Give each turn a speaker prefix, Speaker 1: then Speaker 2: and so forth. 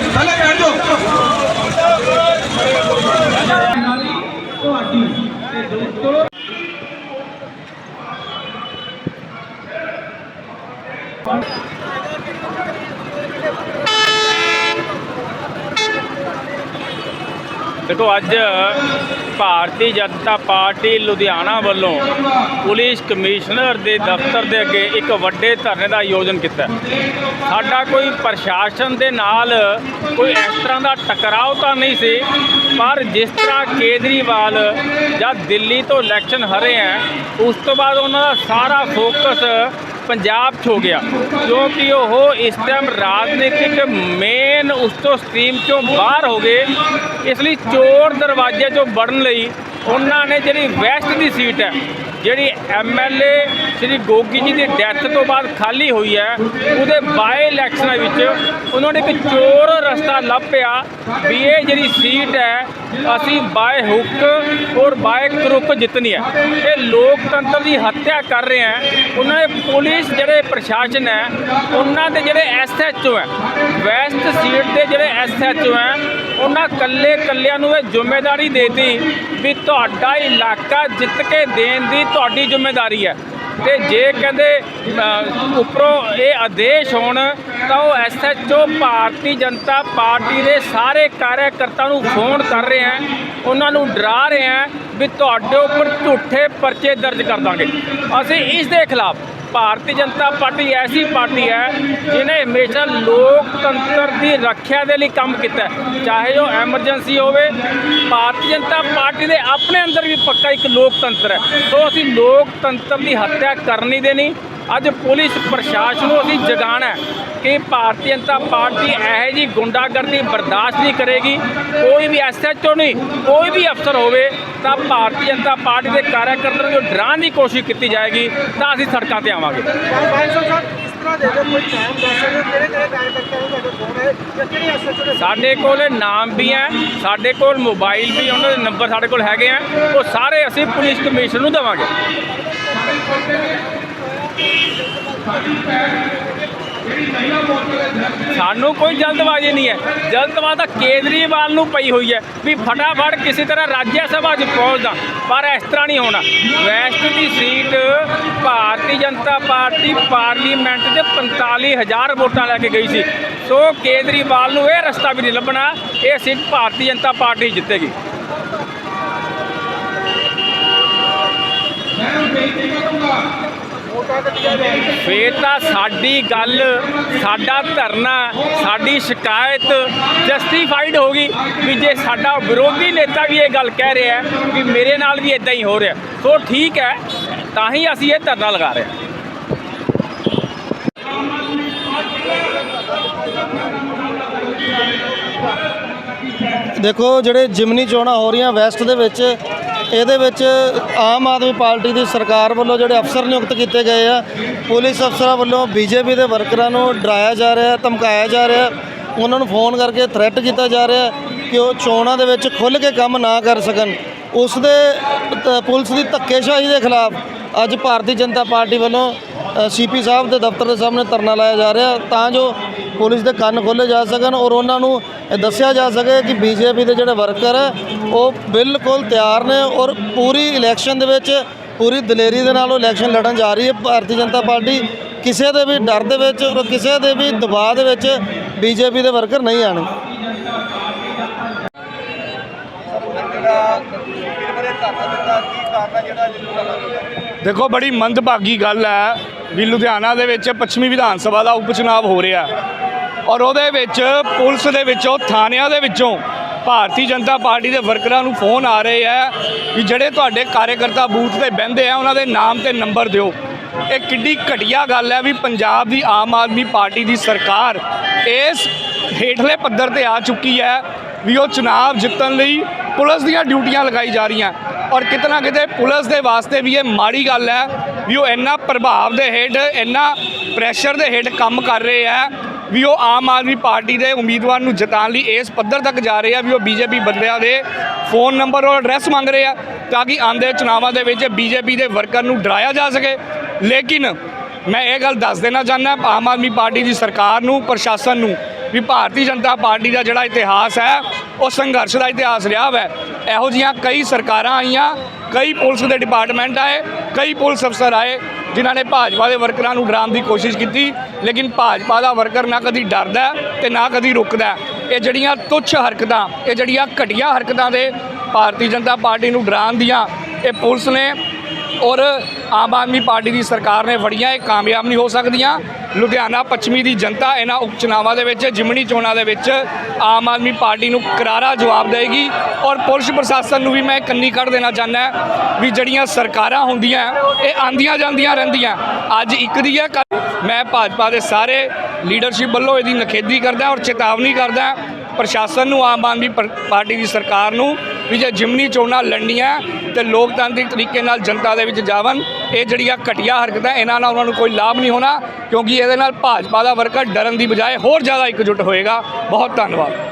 Speaker 1: ਥੱਲੇ ਬੈਠ ਜਾਓ ਤੁਹਾਡੀ ਤੇ ਦੋਸਤੋ
Speaker 2: ਦੇਖੋ ਅੱਜ ਭਾਰਤੀ ਜਨਤਾ ਪਾਰਟੀ ਲੁਧਿਆਣਾ ਵੱਲੋਂ ਪੁਲਿਸ ਕਮਿਸ਼ਨਰ ਦੇ ਦਫ਼ਤਰ ਦੇ ਅੱਗੇ ਇੱਕ ਵੱਡੇ ਧਰਨੇ ਦਾ ਆਯੋਜਨ ਕੀਤਾ ਸਾਡਾ ਕੋਈ ਪ੍ਰਸ਼ਾਸਨ ਦੇ ਨਾਲ ਕੋਈ ਇਸ ਤਰ੍ਹਾਂ ਦਾ ਟਕਰਾਓ ਤਾਂ ਨਹੀਂ ਸੀ, ਪਰ ਜਿਸ ਤਰ੍ਹਾਂ ਕੇਜਰੀਵਾਲ ਜਾਂ ਦਿੱਲੀ ਤੋਂ ਇਲੈਕਸ਼ਨ ਹਰੇ ਹੈ, ਉਸ ਤੋਂ ਬਾਅਦ ਉਹਨਾਂ ਦਾ ਸਾਰਾ ਫੋਕਸ ਪੰਜਾਬ 'ਚ ਹੋ ਗਿਆ ਕਿਉਂਕਿ ਉਹ ਇਸ ਟਾਈਮ ਰਾਜਨੀਤਿਕ ਮੇਨ ਉਸ ਤੋਂ ਸਟ੍ਰੀਮ ਚੋਂ ਬਾਹਰ ਹੋ ਗਏ। ਇਸ ਲਈ ਚੋਰ ਦਰਵਾਜ਼ੇ ਚੋਂ ਵੜਨ ਲਈ ਉਹਨਾਂ ਨੇ ਜਿਹੜੀ ਵੈਸਟ ਦੀ ਸੀਟ ਹੈ, ਜਿਹੜੀ ਐਮਐਲਏ ਸ੍ਰੀ ਗੋਗੀ ਜੀ ਦੀ ਡੈਥ ਤੋਂ ਬਾਅਦ ਖਾਲੀ ਹੋਈ ਹੈ, ਉਹਦੇ ਬਾਏ ਇਲੈਕਸ਼ਨਾਂ ਵਿੱਚ ਉਹਨਾਂ ਨੇ ਇੱਕ ਚੋਰ ਰਸਤਾ ਲੱਭਿਆ ਵੀ ਇਹ ਜਿਹੜੀ ਸੀਟ ਹੈ, ਅਸੀਂ ਬਾਏ ਹੁੱਕ ਔਰ ਬਾਏ ਕਰੁੱਕ ਜਿੱਤਣੀ ਹੈ। ਇਹ ਲੋਕਤੰਤਰ ਦੀ ਹੱਤਿਆ ਕਰ ਰਹੇ ਹੈ। ਉਹਨਾਂ ਦੇ ਪੁਲਿਸ ਜਿਹੜੇ ਪ੍ਰਸ਼ਾਸਨ ਹੈ, ਉਹਨਾਂ ਦੇ ਜਿਹੜੇ ਐਸਐਚਓ ਹੈ, ਵੈਸਟ ਸੀਟ ਦੇ ਜਿਹੜੇ ਐਸਐਚਓ ਹੈ ਉਹਨਾਂ ਕੱਲੇ ਕੱਲਿਆਂ ਨੂੰ ਇਹ ਜ਼ਿੰਮੇਵਾਰੀ ਦੇਤੀ ਵੀ ਤੁਹਾਡਾ ਇਲਾਕਾ ਜਿੱਤ ਕੇ ਦੇਣ ਦੀ ਤੁਹਾਡੀ ਜ਼ਿੰਮੇਵਾਰੀ ਹੈ। ਤੇ ਜੇ ਕਹਿੰਦੇ ਉੱਪਰੋਂ ਇਹ ਆਦੇਸ਼ ਹੋਣ, ਤਾਂ ਉਹ ਐਸਐਚਓ ਭਾਰਤੀ ਜਨਤਾ ਪਾਰਟੀ ਦੇ ਸਾਰੇ ਕਾਰਜਕਰਤਾ ਨੂੰ ਫੋਨ ਕਰ ਰਹੇ ਹੈ। ਉਹਨਾਂ ਨੂੰ ਡਰਾ ਰਹੇ ਹੈ ਵੀ ਤੁਹਾਡੇ ਉੱਪਰ ਝੂਠੇ ਪਰਚੇ ਦਰਜ ਕਰ ਦਾਂਗੇ। ਅਸੀਂ ਇਸ ਦੇ ਖਿਲਾਫ ਭਾਰਤੀ ਜਨਤਾ ਪਾਰਟੀ ਐਸੀ ਪਾਰਟੀ ਹੈ ਜਿਹਨੇ ਹਮੇਸ਼ਾ ਲੋਕਤੰਤਰ ਦੀ ਰੱਖਿਆ ਦੇ ਲਈ ਕੰਮ ਕੀਤਾ ਚਾਹੇ ਉਹ ਐਮਰਜੈਂਸੀ ਹੋਵੇ, ਭਾਰਤੀ ਜਨਤਾ ਪਾਰਟੀ ਦੇ ਆਪਣੇ ਅੰਦਰ ਵੀ ਪੱਕਾ ਇੱਕ ਲੋਕਤੰਤਰ ਹੈ। ਸੋ ਅਸੀਂ ਲੋਕਤੰਤਰ ਦੀ ਹੱਤਿਆ ਕਰਨੀ ਦੇਣੀ ਅੱਜ ਪੁਲਿਸ ਪ੍ਰਸ਼ਾਸਨ ਨੂੰ ਅਸੀਂ ਜਗਾਉਣਾ ਹੈ ਕਿ ਭਾਰਤੀ ਜਨਤਾ ਪਾਰਟੀ ਇਹੋ ਜੀ ਗੁੰਡਾਗਰਦੀ ਬਰਦਾਸ਼ਤ ਨਹੀਂ ਕਰੇਗੀ। ਕੋਈ ਵੀ ਐਸਐਚਓ ਨਹੀਂ ਕੋਈ ਵੀ ਅਫਸਰ ਹੋਵੇ ਤਾਂ ਭਾਰਤੀ ਜਨਤਾ ਪਾਰਟੀ ਦੇ ਕਾਰਜਕਰਤਾ ਨੂੰ ਡਰਾਉਣ ਦੀ ਕੋਸ਼ਿਸ਼ ਕੀਤੀ ਜਾਏਗੀ ਤਾਂ ਅਸੀਂ ਸੜਕਾਂ ਤੇ ਆਵਾਂਗੇ। ਸਾਡੇ ਕੋਲ ਨਾਮ ਵੀ ਹੈ ਸਾਡੇ ਕੋਲ ਮੋਬਾਈਲ ਵੀ ਉਹਨਾਂ ਦੇ ਨੰਬਰ ਸਾਡੇ ਕੋਲ ਹੈਗੇ ਆ ਉਹ ਸਾਰੇ ਅਸੀਂ ਪੁਲਿਸ ਕਮਿਸ਼ਨ ਨੂੰ ਦੇਵਾਂਗੇ। ਸਾਨੂੰ ਕੋਈ ਜਲਦਬਾਜ਼ੀ ਨਹੀਂ ਹੈ। ਜਲਦਬਾਜ਼ੀ ਤਾਂ ਕੇਜਰੀਵਾਲ ਨੂੰ ਪਈ ਹੋਈ ਹੈ ਵੀ ਫਟਾਫਟ ਕਿਸੇ ਤਰ੍ਹਾਂ ਰਾਜ ਸਭਾ 'ਚ ਪਹੁੰਚਦਾ, ਪਰ ਇਸ ਤਰ੍ਹਾਂ ਨਹੀਂ ਹੋਣਾ। ਵੈਸਟ ਦੀ seat Bharatiya Janata Party parliament 'ਚ 45000 ਵੋਟਾਂ ਲੈ ਕੇ ਗਈ ਸੀ। ਸੋ ਕੇਜਰੀਵਾਲ ਨੂੰ ਇਹ ਰਸਤਾ ਵੀ ਨਹੀਂ ਲੱਭਣਾ, ਇਹ ਸੀਟ ਭਾਰਤੀ ਜਨਤਾ ਪਾਰਟੀ ਜਿੱਤੇਗੀ।
Speaker 3: ਵੋਟਾਂ ਕੱਟੀਆਂ ਜਾਣਗੀਆਂ
Speaker 2: ਫੇਰ ਤਾਂ ਸਾਡੀ ਗੱਲ, ਸਾਡਾ ਧਰਨਾ, ਸਾਡੀ ਸ਼ਿਕਾਇਤ ਜਸਟੀਫਾਈਡ ਹੋਗੀ ਵੀ ਜੇ ਸਾਡਾ ਵਿਰੋਧੀ ਨੇਤਾ ਵੀ ਇਹ ਗੱਲ ਕਹਿ ਰਿਹਾ ਹੈ ਵੀ ਮੇਰੇ ਨਾਲ ਵੀ ਇਦਾਂ ਹੀ ਹੋ ਰਿਹਾ ਸੋ ਠੀਕ ਹੈ, ਤਾਂ ਹੀ ਅਸੀਂ ਇਹ ਧਰਨਾ ਲਗਾ ਰਹੇ ਹਾਂ।
Speaker 4: ਦੇਖੋ, ਜਿਹੜੇ ਜਿਮਨੀ ਚੋਣਾਂ ਹੋ ਰਹੀਆਂ ਵੈਸਟ ਦੇ ਵਿੱਚ ਇਹਦੇ ਵਿੱਚ ਆਮ ਆਦਮੀ ਪਾਰਟੀ ਦੀ ਸਰਕਾਰ ਵੱਲੋਂ ਜਿਹੜੇ ਅਫਸਰ ਨਿਯੁਕਤ ਕੀਤੇ ਗਏ ਆ, ਪੁਲਿਸ ਅਫਸਰਾਂ ਵੱਲੋਂ ਬੀਜੇਪੀ ਦੇ ਵਰਕਰਾਂ ਨੂੰ ਡਰਾਇਆ ਜਾ ਰਿਹਾ, ਧਮਕਾਇਆ ਜਾ ਰਿਹਾ, ਉਹਨਾਂ ਨੂੰ ਫੋਨ ਕਰਕੇ ਥ੍ਰੈਟ ਕੀਤਾ ਜਾ ਰਿਹਾ ਕਿ ਉਹ ਚੋਣਾਂ ਦੇ ਵਿੱਚ ਖੁੱਲ੍ਹ ਕੇ ਕੰਮ ਨਾ ਕਰ ਸਕਣ। ਉਸ ਦੇ ਪੁਲਿਸ ਦੀ ਧੱਕੇਸ਼ਾਹੀ ਦੇ ਖਿਲਾਫ ਅੱਜ ਭਾਰਤੀ ਜਨਤਾ ਪਾਰਟੀ ਵੱਲੋਂ ਸੀਪੀ ਸਾਹਿਬ ਦੇ ਦਫ਼ਤਰ ਦੇ ਸਾਹਮਣੇ ਧਰਨਾ ਲਾਇਆ ਜਾ ਰਿਹਾ ਤਾਂ ਜੋ ਪੁਲਿਸ ਦੇ ਕੰਨ ਖੋਲ੍ਹੇ ਜਾ ਸਕਣ ਔਰ ਉਹਨਾਂ ਨੂੰ ਦੱਸਿਆ ਜਾ ਸਕੇ ਕਿ ਬੀਜੇਪੀ ਦੇ ਜਿਹੜੇ ਵਰਕਰ ਹੈ, ਉਹ ਬਿਲਕੁਲ ਤਿਆਰ ਨੇ ਔਰ ਪੂਰੀ ਇਲੈਕਸ਼ਨ ਦੇ ਵਿੱਚ, ਪੂਰੀ ਦਲੇਰੀ ਦੇ ਨਾਲ ਉਹ ਇਲੈਕਸ਼ਨ ਲੜਨ ਜਾ ਰਹੀ ਹੈ ਭਾਰਤੀ ਜਨਤਾ ਪਾਰਟੀ। ਕਿਸੇ ਦੇ ਵੀ ਡਰ ਦੇ ਵਿੱਚ ਔਰ ਕਿਸੇ ਦੇ ਵੀ ਦਬਾਅ ਦੇ ਵਿੱਚ ਬੀਜੇਪੀ ਦੇ ਵਰਕਰ ਨਹੀਂ ਆਣਗੇ
Speaker 5: ਦੇਖੋ, ਬੜੀ ਮੰਦਭਾਗੀ ਗੱਲ ਹੈ ਵੀ ਲੁਧਿਆਣਾ ਦੇ ਵਿੱਚ ਪੱਛਮੀ ਵਿਧਾਨ ਸਭਾ ਦਾ ਉਪ ਚੁਣਾਵ ਹੋ ਰਿਹਾ ਔਰ ਉਹਦੇ ਵਿੱਚ ਪੁਲਿਸ ਦੇ ਵਿੱਚੋਂ, ਥਾਣਿਆਂ ਦੇ ਵਿੱਚੋਂ ਭਾਰਤੀ ਜਨਤਾ ਪਾਰਟੀ ਦੇ ਵਰਕਰਾਂ ਨੂੰ ਫੋਨ ਆ ਰਹੇ ਆ ਵੀ ਜਿਹੜੇ ਤੁਹਾਡੇ ਕਾਰਜਕਰਤਾ ਬੂਥ ਤੇ ਬਹਿੰਦੇ ਆ, ਉਹਨਾਂ ਦੇ ਨਾਮ ਤੇ ਨੰਬਰ ਦਿਓ। ਇਹ ਕਿੱਡੀ ਘਟੀਆ ਗੱਲ ਹੈ ਵੀ ਪੰਜਾਬ ਦੀ ਆਮ ਆਦਮੀ ਪਾਰਟੀ ਦੀ ਸਰਕਾਰ ਇਸ ਹੇਠਲੇ ਪੱਧਰ ਤੇ ਆ ਚੁੱਕੀ ਹੈ ਵੀ ਉਹ ਚੁਣਾਵ ਜਿੱਤਣ ਲਈ ਪੁਲਿਸ ਦੀਆਂ ਡਿਊਟੀਆਂ ਲਗਾਈ ਜਾ ਰਹੀਆਂ। ਔਰ ਕਿਤਨਾ ਕਿਤੇ ਪੁਲਿਸ ਦੇ ਵਾਸਤੇ ਵੀ ਇਹ ਮਾੜੀ ਗੱਲ ਹੈ ਵੀ ਉਹ ਇੰਨਾ ਪ੍ਰਭਾਵ ਦੇ ਹੇਠ, ਇੰਨਾ ਪ੍ਰੈਸ਼ਰ ਦੇ ਹੇਠ ਕੰਮ ਕਰ ਰਹੇ ਆ ਵੀ ਉਹ ਆਮ ਆਦਮੀ ਪਾਰਟੀ ਦੇ ਉਮੀਦਵਾਰ ਨੂੰ ਜਿਤਾਉਣ ਲਈ ਇਸ ਪੱਧਰ ਤੱਕ ਜਾ ਰਹੇ ਆ ਵੀ ਉਹ ਬੀਜੇਪੀ ਬੰਦਿਆਂ ਦੇ ਫੋਨ ਨੰਬਰ ਔਰ ਐਡਰੈਸ ਮੰਗ ਰਹੇ ਆ ਤਾਂ ਕਿ ਆਉਂਦੇ ਚੁਣਾਵਾਂ ਦੇ ਵਿੱਚ ਬੀਜੇਪੀ ਦੇ ਵਰਕਰ ਨੂੰ ਡਰਾਇਆ ਜਾ ਸਕੇ। ਲੇਕਿਨ ਮੈਂ ਇਹ ਗੱਲ ਦੱਸ ਦੇਣਾ ਚਾਹੁੰਦਾ, ਆਮ ਆਦਮੀ ਪਾਰਟੀ ਦੀ ਸਰਕਾਰ ਨੂੰ, ਪ੍ਰਸ਼ਾਸਨ ਨੂੰ ਵੀ ਭਾਰਤੀ ਜਨਤਾ ਪਾਰਟੀ ਦਾ ਜਿਹੜਾ ਇਤਿਹਾਸ ਹੈ, ਉਹ ਸੰਘਰਸ਼ ਦਾ ਇਤਿਹਾਸ ਰਿਹਾ ਵੈ। ਇਹੋ ਜੀਆਂ ਕਈ ਸਰਕਾਰਾਂ ਆਈਆਂ, ਕਈ ਪੁਲਿਸ ਦੇ ਡਿਪਾਰਟਮੈਂਟ ਆਏ ਕਈ ਪੁਲਿਸ ਅਫਸਰ ਆਏ, ਜਿਨ੍ਹਾਂ ਨੇ ਭਾਜਪਾ ਦੇ ਵਰਕਰਾਂ ਨੂੰ ਡਰਾਉਣ ਦੀ ਕੋਸ਼ਿਸ਼ ਕੀਤੀ, ਲੇਕਿਨ ਭਾਜਪਾ ਦਾ ਵਰਕਰ ਨਾ ਕਦੀ ਡਰਦਾ ਹੈ ਤੇ ਨਾ ਕਦੀ ਰੁਕਦਾ। ਇਹ ਜਿਹੜੀਆਂ ਤੁੱਛ ਹਰਕਤਾਂ, ਇਹ ਜਿਹੜੀਆਂ ਘਟੀਆ ਹਰਕਤਾਂ ਦੇ ਭਾਰਤੀ ਜਨਤਾ ਪਾਰਟੀ ਨੂੰ ਡਰਾਉਣ ਦੀਆਂ, ਇਹ ਪੁਲਿਸ ਨੇ ਔਰ ਆਮ ਆਦਮੀ ਪਾਰਟੀ ਦੀ ਸਰਕਾਰ ਨੇ ਫੜੀਆਂ, ਇਹ ਕਾਮਯਾਬ ਨਹੀਂ ਹੋ ਸਕਦੀਆਂ। ਲੁਧਿਆਣਾ ਪੱਛਮੀ ਦੀ ਜਨਤਾ ਇਹਨਾਂ ਉਪਚੁਣਾਵਾਂ ਦੇ ਵਿੱਚ, ਜਿਮਣੀ ਚੋਣਾਂ ਦੇ ਵਿੱਚ ਆਮ ਆਦਮੀ ਪਾਰਟੀ ਨੂੰ ਕਰਾਰਾ ਜਵਾਬ ਦੇਗੀ ਔਰ ਪੁਲਿਸ ਪ੍ਰਸ਼ਾਸਨ ਨੂੰ ਵੀ ਮੈਂ ਕੰਨੀ ਕੱਢ ਦੇਣਾ ਚਾਹੁੰਦਾ ਵੀ ਜਿਹੜੀਆਂ ਸਰਕਾਰਾਂ ਹੁੰਦੀਆਂ, ਇਹ ਆਂਦੀਆਂ ਜਾਂਦੀਆਂ ਰਹਿੰਦੀਆਂ। ਅੱਜ ਇੱਕ ਦੀ ਹੈ, ਕੱਲ੍ਹ ਮੈਂ ਭਾਜਪਾ ਦੇ ਸਾਰੇ ਲੀਡਰਸ਼ਿਪ ਵੱਲੋਂ ਇਹਦੀ ਨਖੇਦੀ ਕਰਦਾ ਔਰ ਚੇਤਾਵਨੀ ਕਰਦਾ। ਪ੍ਰਸ਼ਾਸਨ ਨੂੰ, ਆਮ ਆਦਮੀ ਪਾਰਟੀ ਦੀ ਸਰਕਾਰ ਨੂੰ ਵੀ ਜੇ ਜਿਮਨੀ ਚੋਣਾਂ ਲੜਨੀਆਂ ਤੇ ਲੋਕਤਾਂਤਰਿਕ ਤਰੀਕੇ ਨਾਲ ਜਨਤਾ ਦੇ ਵਿੱਚ ਜਾਵਨ ਇਹ ਜਿਹੜੀਆਂ ਘਟੀਆ ਹਰਕਤਾਂ ਇਹਨਾਂ ਨਾਲ ਉਹਨਾਂ ਨੂੰ ਕੋਈ ਲਾਭ ਨਹੀਂ ਹੋਣਾ, ਕਿਉਂਕਿ ਇਹਦੇ ਨਾਲ ਭਾਜਪਾ ਦਾ ਵਰਕਰ ਡਰਨ ਦੀ ਬਜਾਏ ਹੋਰ ਜ਼ਿਆਦਾ ਇਕਜੁੱਟ ਹੋਏਗਾ। ਬਹੁਤ ਧੰਨਵਾਦ।